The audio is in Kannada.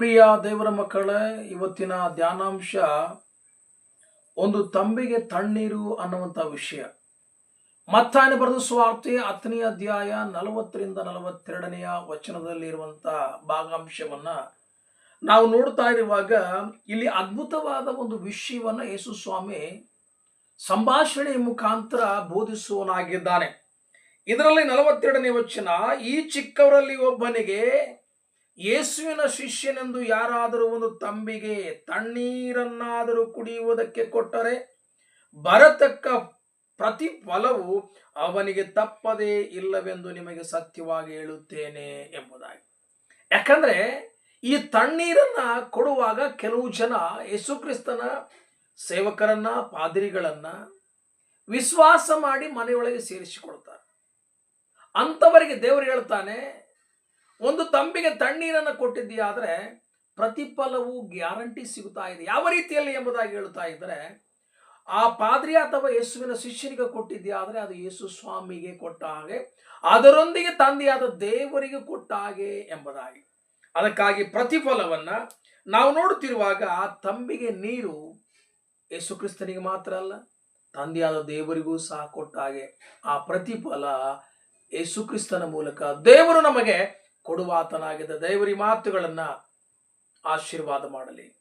ಪ್ರಿಯ ದೇವರ ಮಕ್ಕಳೇ, ಇವತ್ತಿನ ಧ್ಯಾನಾಂಶ ಒಂದು ತಂಬಿಗೆ ತಣ್ಣೀರು ಅನ್ನುವಂಥ ವಿಷಯ. ಮತ್ತಾನೆ ಬರೆದ ಸ್ವಾರ್ಥಿ ಹತ್ತನೇ ಅಧ್ಯಾಯ ನಲವತ್ತರಿಂದ ನಲವತ್ತೆರಡನೆಯ ವಚನದಲ್ಲಿರುವಂಥ ಭಾಗಾಂಶವನ್ನ ನಾವು ನೋಡ್ತಾ ಇರುವಾಗ ಇಲ್ಲಿ ಅದ್ಭುತವಾದ ಒಂದು ವಿಷಯವನ್ನ ಯೇಸು ಸ್ವಾಮಿ ಸಂಭಾಷಣೆಯ ಮುಖಾಂತರ ಬೋಧಿಸುವನಾಗಿದ್ದಾನೆ ಇದರಲ್ಲಿ ನಲವತ್ತೆರಡನೇ ವಚನ, ಈ ಚಿಕ್ಕವರಲ್ಲಿ ಒಬ್ಬನಿಗೆ ಯೇಸುವಿನ ಶಿಷ್ಯನೆಂದು ಯಾರಾದರೂ ಒಂದು ತಂಬಿಗೆ ತಣ್ಣೀರನ್ನಾದರೂ ಕುಡಿಯುವುದಕ್ಕೆ ಕೊಟ್ಟರೆ ಬರತಕ್ಕ ಪ್ರತಿಫಲವು ಅವನಿಗೆ ತಪ್ಪದೇ ಇಲ್ಲವೆಂದು ನಿಮಗೆ ಸತ್ಯವಾಗಿ ಹೇಳುತ್ತೇನೆ ಎಂಬುದಾಗಿ. ಯಾಕಂದ್ರೆ ಈ ತಣ್ಣೀರನ್ನ ಕೊಡುವಾಗ ಕೆಲವು ಜನ ಯೇಸುಕ್ರಿಸ್ತನ ಸೇವಕರನ್ನ, ಪಾದ್ರಿಗಳನ್ನ ವಿಶ್ವಾಸ ಮಾಡಿ ಮನೆಯೊಳಗೆ ಸೇರಿಸಿಕೊಳ್ತಾರೆ ಅಂಥವರಿಗೆ ದೇವರು ಹೇಳ್ತಾನೆ ಒಂದು ತಂಬಿಗೆ ತಣ್ಣೀರನ್ನು ಕೊಟ್ಟಿದ್ದೀಯಾದರೆ ಪ್ರತಿಫಲವು ಗ್ಯಾರಂಟಿ ಸಿಗುತ್ತಾ ಇದೆ. ಯಾವ ರೀತಿಯಲ್ಲಿ ಎಂಬುದಾಗಿ ಹೇಳ್ತಾ ಇದ್ದರೆ, ಆ ಪಾದ್ರಿ ಅಥವಾ ಯೇಸುವಿನ ಶಿಷ್ಯನಿಗೆ ಕೊಟ್ಟಿದ್ದೀಯಾದರೆ ಅದು ಯೇಸು ಸ್ವಾಮಿಗೆ ಕೊಟ್ಟ ಹಾಗೆ, ಅದರೊಂದಿಗೆ ತಂದೆಯಾದ ದೇವರಿಗೆ ಕೊಟ್ಟ ಹಾಗೆ ಎಂಬುದಾಗಿ. ಅದಕ್ಕಾಗಿ ಪ್ರತಿಫಲವನ್ನು ನಾವು ನೋಡುತ್ತಿರುವಾಗ ಆ ತಂಬಿಗೆ ನೀರು ಯೇಸು ಕ್ರಿಸ್ತನಿಗೆ ಮಾತ್ರ ಅಲ್ಲ, ತಂದೆಯಾದ ದೇವರಿಗೂ ಸಹ ಕೊಟ್ಟ ಹಾಗೆ. ಆ ಪ್ರತಿಫಲ ಯೇಸು ಕ್ರಿಸ್ತನ ಮೂಲಕ ದೇವರು ನಮಗೆ ಕೊಡುವಾತನಾಗಿದ್ದ ದೇವರಿ ಮಾತುಗಳನ್ನು ಆಶೀರ್ವಾದ ಮಾಡಲಿ.